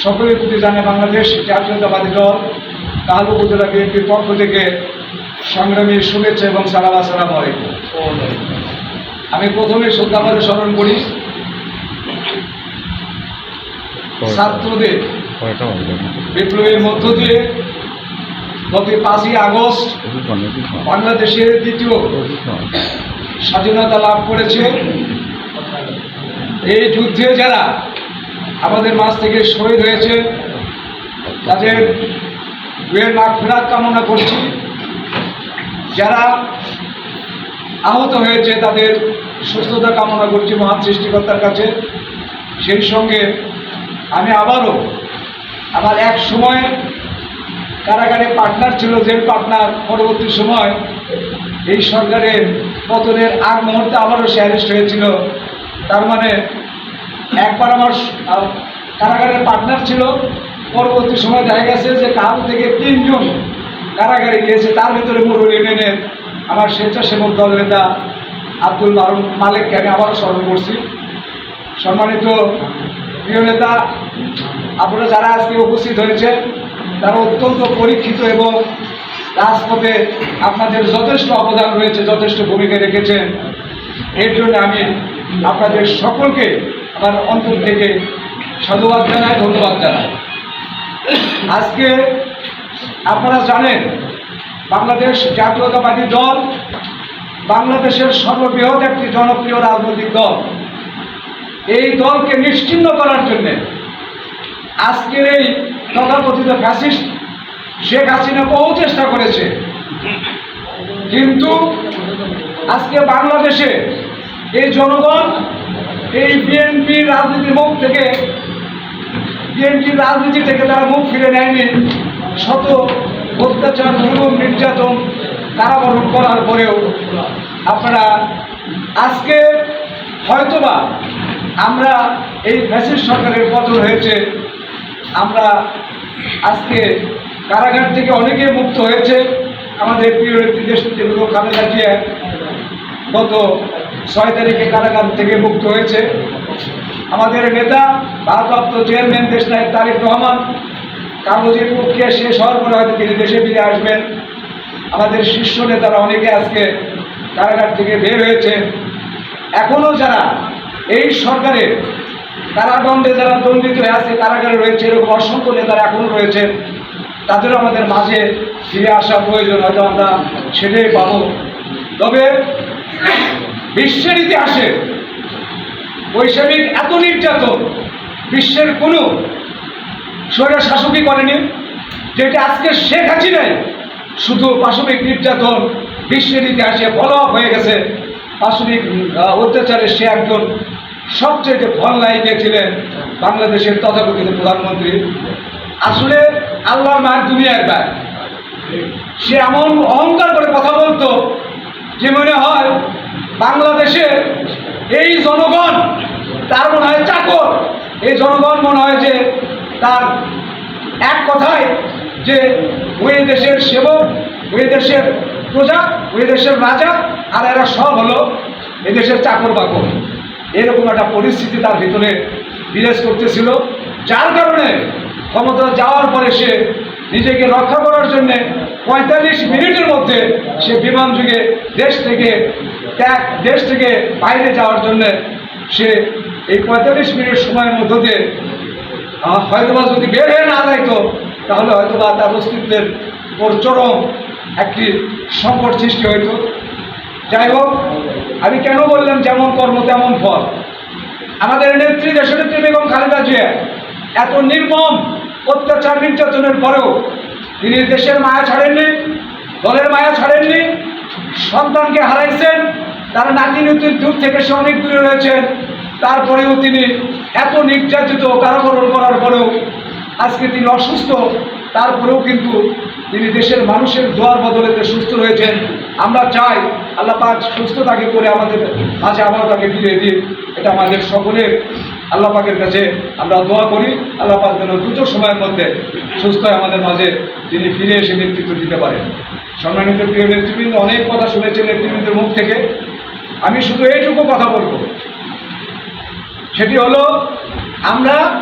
সকলের প্রতি জানে বাংলাদেশ জাতীয়তাবাদী দল। কাহাল উপজেলা বিএনপির পক্ষ থেকে সংগ্রামী শুভেচ্ছা এবং সালাম আসসালাম আলাইকুম। আমি প্রথমে শ্রদ্ধাভাবে স্মরণ করি ছাত্রদের বিপ্লবের মধ্য দিয়ে গত পাঁচই আগস্ট বাংলাদেশের দ্বিতীয় স্বাধীনতা লাভ করেছে। এই যুদ্ধে যারা আমাদের মাছ থেকে শহীদ হয়েছে। তাদের রুয়ের মাঠ ফেরাত কামনা করছি। যারা আহত হয়েছে, তাদের সুস্থতা কামনা করছি মহান সৃষ্টিকর্তার কাছে। সেই সঙ্গে আমি আবারও আমার এক সময় কারাগারে পার্টনার ছিল, যে পার্টনার পরবর্তী সময় এই সরকারের পতনের আগ মুহূর্তে আবারও সে অ্যারেস্ট হয়েছিল। তার মানে একবার আমার কারাগারের পার্টনার ছিল। পরবর্তী সময় দেখা গেছে যে কাল থেকে তিনজন কারাগারে গিয়েছে। তার ভিতরে মুরুল ইউনিয়নের আমার স্বেচ্ছাসেবক দল নেতা আব্দুল মারুম মালিককে আমি আবারও স্মরণ করছি। সম্মানিত প্রিয় নেতা, আপনারা যারা আজকে উপস্থিত হয়েছেন, তারা অত্যন্ত পরীক্ষিত এবং রাজপথে আপনাদের যথেষ্ট অবদান রয়েছে, যথেষ্ট ভূমিকা রেখেছেন। এর জন্য আমি আপনাদের সকলকে আমার অন্তর থেকে সাধুবাদ জানাই, ধন্যবাদ জানাই। আজকে আপনারা জানেন, বাংলাদেশ জাতীয়তাবাদী দল বাংলাদেশের সর্ববৃহৎ একটি জনপ্রিয় রাজনৈতিক দল। এই দলকে নিশ্চিন্ন করার জন্য আজকের এই তথাকথিত ফ্যাসিস্ট শেখ হাসিনা বহু চেষ্টা করেছে। কিন্তু আজকে বাংলাদেশে এই জনগণ এই বিএনপি রাজনীতির মুখ থেকে বিএনপির রাজনীতি থেকে তারা মুখ ফিরে নেয়নি, শত অত্যাচার, জুলুম, নির্যাতন কারাবরণ করার পরেও আপনারা আজকে হয়তোবা আমরা এই ফ্যাসিস সরকারের পতন হয়েছে, আমরা আজকে কারাগার থেকে অনেকে মুক্ত হয়েছে। আমাদের প্রিয় নেত্রী দেশ খালেদা গত ছয় তারিখে কারাগার থেকে মুক্ত হয়েছে। আমাদের নেতা, ভারপ্রাপ্ত চেয়ারম্যান দেশ নায়ক তারেক রহমান কাগজের প্রক্রিয়া শেষ হওয়ার পরে হয়তো তিনি দেশে ফিরে আসবেন। আমাদের শীর্ষ নেতারা অনেকে আজকে কারাগার থেকে বের হয়েছে। এখনও যারা এই সরকারের কারাদণ্ডে যারা দণ্ডিত হয়ে আছে, কারাগারে রয়েছে, এরকম অসংখ্য নেতারা এখনও রয়েছেন, তাদেরও আমাদের মাঝে ফিরে আসা প্রয়োজন হয়তো আমরা সেটাই পাবো। তবে বিশ্বের ইতিহাসে বৈষয়িক এত নির্যাতন বিশ্বের কোনো স্বৈর শাসকই করেনি, যেটা আজকে শেখ হাসিনাই শুধু পাশবিক নির্যাতন বিশ্বের ইতিহাসে ফলো হয়ে গেছে। পাশবিক অত্যাচারে সে একজন সবচেয়ে ফল নায়িকা ছিলেন বাংলাদেশের তথাকথিত প্রধানমন্ত্রী। আসলে আল্লাহর মায়ের দুনিয়ার ব্যাগ সে এমন অহংকার করে কথা বলতো, যে মনে হয় বাংলাদেশের এই জনগণ, তার মনে হয় চাকর। এই জনগণ মনে হয় যে তার এক কথায় যে ওই দেশের সেবক, ওই দেশের প্রজা, ওই দেশের রাজা, আর এরা সব হলো এদেশের চাকর বাকর। এরকম একটা পরিস্থিতি তার ভিতরে বিরাজ করতেছিল, যার কারণে ক্ষমতা যাওয়ার পরে সে নিজেকে রক্ষা করার জন্যে পঁয়তাল্লিশ মিনিটের মধ্যে সে বিমান যুগে দেশ থেকে ত্যাগ দেশ থেকে বাইরে যাওয়ার জন্যে সে এই পঁয়তাল্লিশ মিনিট সময়ের মধ্য দিয়ে হয়তোবা যদি বের হয়ে না যাইতো, তাহলে হয়তোবা তার অস্তিত্বের উপর চরম একটি সংকট সৃষ্টি হইতো। যাই হোক, আমি কেন বললাম যেমন কর্ম তেমন ফল? আমাদের নেত্রী, দেশনেত্রী বেগম খালেদা জিয়া এত নির্মম অত্যাচার নির্যাতনের পরেও তিনি দেশের মায়া ছাড়েননি, দলের মায়া ছাড়েননি সন্তানকে হারাইছেন, তার নাতি নতুন দূর থেকে সে অনেক দূরে রয়েছেন। তারপরেও তিনি এত নির্যাতিত কারাবরণ করার পরেও আজকে তিনি অসুস্থ। তারপরেও কিন্তু তিনি দেশের মানুষের দোয়ার বদলেতে সুস্থ রয়েছেন। আমরা চাই আল্লাহ পাক সুস্থতাকে করে আমাদের মাঝে আবারও তাকে ফিরিয়ে দিন এটা আমাদের সকলের আল্লাহ পাকের কাছে আমরা দোয়া করি। আল্লাহ পাক যেন দ্রুত সময়ের মধ্যে সুস্থ আমাদের মাঝে তিনি ফিরে এসে নেতৃত্ব দিতে পারেন। সম্মানিত প্রিয় নেতৃবৃন্দ, অনেক কথা শুনেছেন নেতৃবৃন্দের মুখ থেকে। আমি শুধু এইটুকু কথা বলব। সেটি হলো, আমরা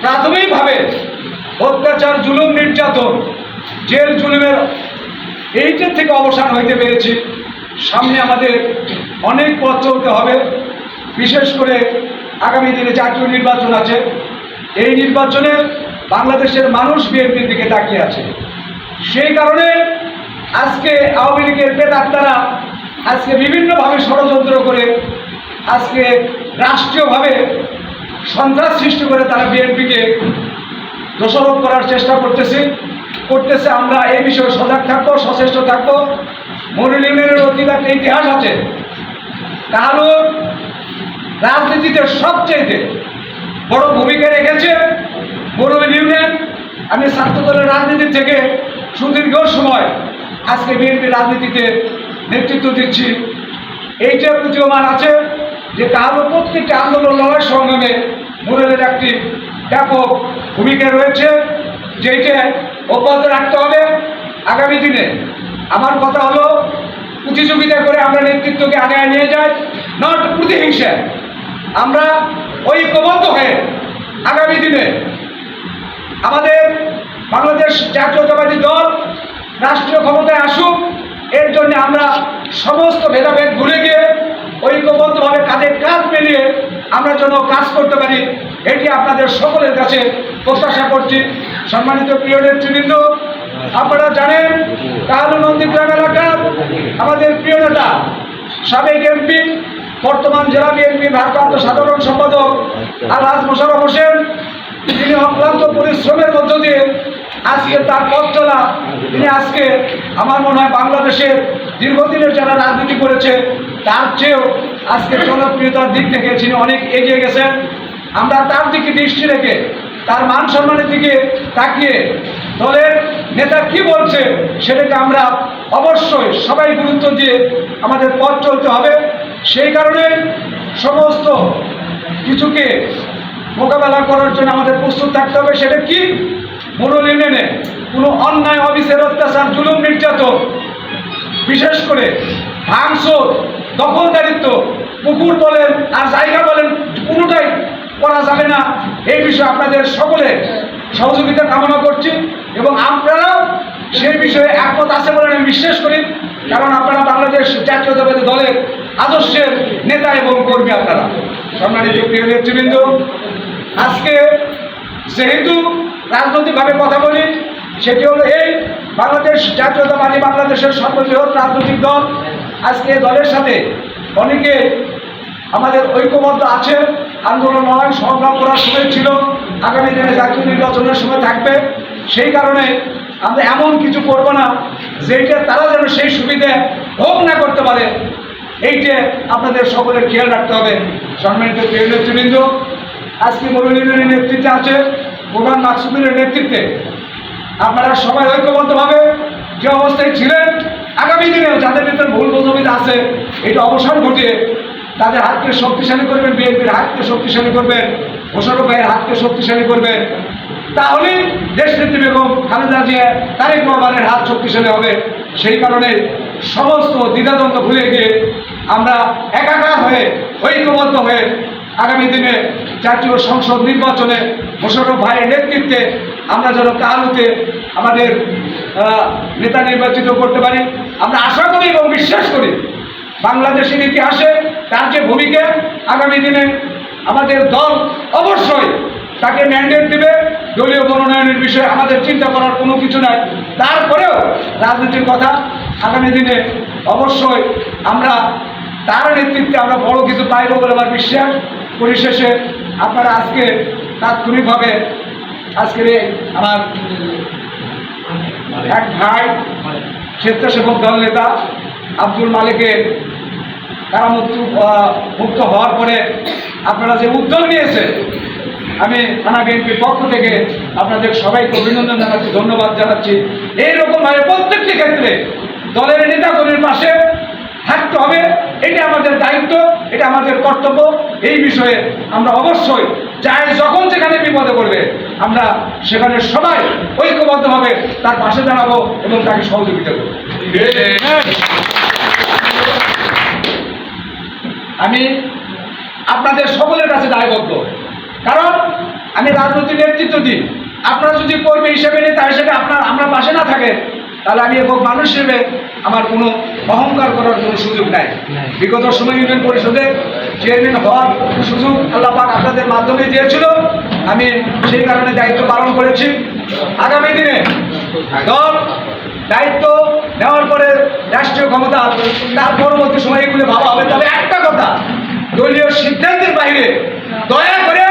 প্রাথমিকভাবে অত্যাচার, জুলুম, নির্যাতন, জেল, জুলুমের এইটার থেকে অবসান হইতে পেরেছি। সামনে আমাদের অনেক পথ চলতে হবে। বিশেষ করে আগামী দিনে জাতীয় নির্বাচন আছে। এই নির্বাচনে বাংলাদেশের মানুষ বিএনপির দিকে তাকিয়ে আছে। সেই কারণে আজকে আওয়ামী লীগের প্রেতাত্মারা আজকে বিভিন্নভাবে ষড়যন্ত্র করে আজকে রাষ্ট্রীয়ভাবে সন্ত্রাস সৃষ্টি করে তারা বিএনপিকে দোষারোপ করার চেষ্টা করতেছে। করতেছে আমরা এই বিষয়ে সজাগ থাকব, সচেষ্ট থাকব। মরুল ইউনিয়নের অতীত একটা ইতিহাস আছে। কারণ রাজনীতিতে সবচেয়ে বড় ভূমিকা রেখেছে মরুল ইউনিয়ন আমি ছাত্র দলের থেকে সুদীর্ঘ সময় আজকে বিএনপি রাজনীতিতে নেতৃত্ব দিচ্ছি। এইটা প্রতীয়মান আছে যে কারও প্রত্যেকটি আন্দোলন লড়াই সংগ্রামে মুরেলের একটি ব্যাপক ভূমিকা রয়েছে, যেইটা অব্যাহত রাখতে হবে। আগামী দিনে আমার কথা হলো, প্রতিযোগিতা করে আমরা নেতৃত্বকে আগায় নিয়ে যাই নট প্রতিহিংসা। আমরা ঐক্যবদ্ধ হয়ে আগামী দিনে আমাদের বাংলাদেশ জাতীয়তাবাদী দল রাষ্ট্রীয় ক্ষমতায় আসুক, এর জন্য আমরা সমস্ত ভেদাভেদ ভুলে গিয়ে ঐক্যবদ্ধভাবে কাঁধে কাঁধ মিলিয়ে আমরা যেন কাজ করতে পারি, এটি আপনাদের সকলের কাছে প্রত্যাশা করছি। সম্মানিত প্রিয় নেতৃবৃন্দ, আপনারা জানেন কাহালু নন্দীগ্রাম এলাকার আমাদের প্রিয় নেতা, সাবেক এমপি বর্তমান জেলা বিএনপি ভারপ্রাপ্ত সাধারণ সম্পাদক আলহাজ মোশারফ হোসেন তিনি অক্লান্ত পরিশ্রমের মধ্য দিয়ে আজকে তার পথ চলা, তিনি আজকে আমার মনে হয় বাংলাদেশের দীর্ঘদিনের যারা রাজনীতি করেছে, তার চেয়েও আজকে জনপ্রিয়তার দিক থেকে তিনি অনেক এগিয়ে গেছেন। আমরা তার দিকে দৃষ্টি রেখে, তার মান সম্মানের দিকে তাকিয়ে দলের নেতা কি বলছে সেটাকে আমরা অবশ্যই সবাই গুরুত্ব দিয়ে আমাদের পথ চলতে হবে। সেই কারণে সমস্ত কিছুকে মোকাবেলা করার জন্য আমাদের প্রস্তুত থাকতে হবে। সেটা কি? ইউনিয়নে কোনো অন্যায় অফিসের অত্যাচার, জুলুম, নির্যাতন, বিশেষ করে ভাঙচুর, দখলদারিত্ব পুকুর বলেন আর জায়গা বলেন, কোনোটাই করা যাবে না। এই বিষয়ে আপনাদের সকলে সহযোগিতা কামনা করছি এবং আপনারাও সেই বিষয়ে একমত আছে বলে আমি বিশ্বাস করি। কারণ আপনারা বাংলাদেশ জাতীয়তাবাদী দলের আদর্শের নেতা এবং কর্মী আপনারা। সম্মানিত প্রিয় নেতৃবৃন্দ, আজকে যেহেতু রাজনৈতিকভাবে কথা বলি, সেটি হলো এই বাংলাদেশ জাতীয়তাবাদী বাংলাদেশের সর্ববৃহৎ রাজনৈতিক দল। আজকে দলের সাথে অনেকে আমাদের ঐক্যবদ্ধ আছে, আন্দোলন হয় সংগ্রাম করার সময় ছিল, আগামী দিনে জাতীয় নির্বাচনের সময় থাকবে। সেই কারণে আমরা এমন কিছু করব না যেটা তারা যেন সেই সুবিধে ভোগ না করতে পারে এইটা আপনাদের সকলের খেয়াল রাখতে হবে, সম্মানিত প্রিয় নেতৃবৃন্দ, আজকে মরুল নেতৃত্বে আছে প্রধান মাকসুদুলের নেতৃত্বে। আপনারা সবাই ঐক্যবদ্ধভাবে যে অবস্থায় ছিলেন, আগামী দিনেও যাদের ভিতরে ভুল বোঝাবুঝি আছে, এটা অবসান ঘটিয়ে তাদের হাতকে শক্তিশালী করবেন, বিএনপির হাতকে শক্তিশালী করবেন মোশারফ ভাইয়ের হাতকে শক্তিশালী করবেন। তাহলে দেশ নেত্রী বেগম খালেদা জিয়া, তারেক রহমানের হাত শক্তিশালী হবে। সেই কারণে সমস্ত দ্বিধাদ্বন্দ্ব ভুলে গিয়ে আমরা একাকার হয়ে, ঐক্যবদ্ধ হয়ে আগামী দিনে জাতীয় সংসদ নির্বাচনে মোশারফ ভাইয়ের নেতৃত্বে আমরা যেন কালুতে আমাদের নেতা নির্বাচিত করতে পারি। আমরা আশা করি এবং বিশ্বাস করি বাংলাদেশের ইতিহাসে তার যে ভূমিকা আগামী দিনে আমাদের দল অবশ্যই তাকে ম্যান্ডেট দেবে। দলীয় মনোনয়নের বিষয়ে আমাদের চিন্তা করার কোনো কিছু নাই। তারপরেও রাজনীতির কথা আগামী দিনে অবশ্যই আমরা তার নেতৃত্বে আমরা বড় কিছু পাইব বলে আমার বিশ্বাস। পরিশেষে আপনারা আজকে তাৎক্ষণিকভাবে আজকের আমার এক ভাই স্বেচ্ছাসেবক দল নেতা আব্দুল মালিকের কারামুক্ত আহ, মুক্ত হওয়ার পরে আপনারা যে উদ্যোগ নিয়েছে আমি থানা বিএনপির পক্ষ থেকে আপনাদের সবাইকে অভিনন্দন জানাচ্ছি ধন্যবাদ জানাচ্ছি। এইরকমভাবে প্রত্যেকটি ক্ষেত্রে দলের নেতাকর্মীর পাশে থাকতে হবে, এটা আমাদের দায়িত্ব, এটা আমাদের কর্তব্য। এই বিষয়ে আমরা অবশ্যই চাই যখন যেখানে বিপদে পড়বে, আমরা সেখানে সবাই ঐক্যবদ্ধভাবে তার পাশে দাঁড়াবো এবং তাকে সহযোগিতা করব। আমি আপনাদের সকলের কাছে দায়বদ্ধ। কারণ আমি রাজনৈতিক নেতৃত্ব দিই। আপনারা যদি কর্মী হিসেবে নেই নেতা হিসেবে আপনার আমরা পাশে না থাকেন, তাহলে আমি একক মানুষ হিসেবে আমার কোনো অহংকার করার কোনো সুযোগ নাই। বিগত সময় ইউনিয়ন পরিষদে চেয়ারম্যান হওয়ার সুযোগ আল্লাহ পাক আপনাদের মাধ্যমে দিয়েছিল। আমি সেই কারণে দায়িত্ব পালন করেছি। আগামী দিনে দল দায়িত্ব নেওয়ার পরে রাষ্ট্রীয় ক্ষমতা তার পরবর্তী সময় এগুলো ভাবা হবে। তবে একটা কথা দলীয় সিদ্ধান্তের বাইরে দয়া করে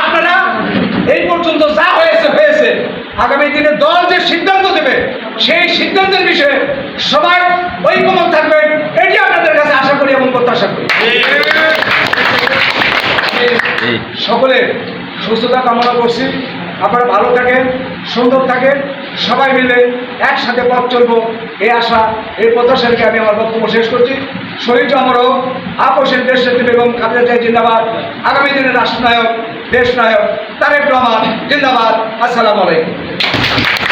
আপনারা এই পর্যন্ত যা হয়েছে, আগামী দিনে দল যে সিদ্ধান্ত দেবে, সেই সিদ্ধান্তের বিষয়ে সবাই ঐক্যমত থাকবেন এটি আপনাদের কাছে আশা করি এবং প্রত্যাশা করি। সকলে সুস্থতা কামনা করছি, আপনারা ভালো থাকেন, সুন্দর থাকেন। সবাই মিলে একসাথে পথ চলবো, এই আশা, এই প্রত্যাশা আমি আমার বক্তব্য শেষ করছি। শহীদ অমরও আপোষের দেশ বেগম খালেদা চাই জিন্দাবাদ। আগামী দিনের রাষ্ট্রনায়ক দেশ নায়ক তারেক রহমান জিন্দাবাদ। আসসালামু আলাইকুম।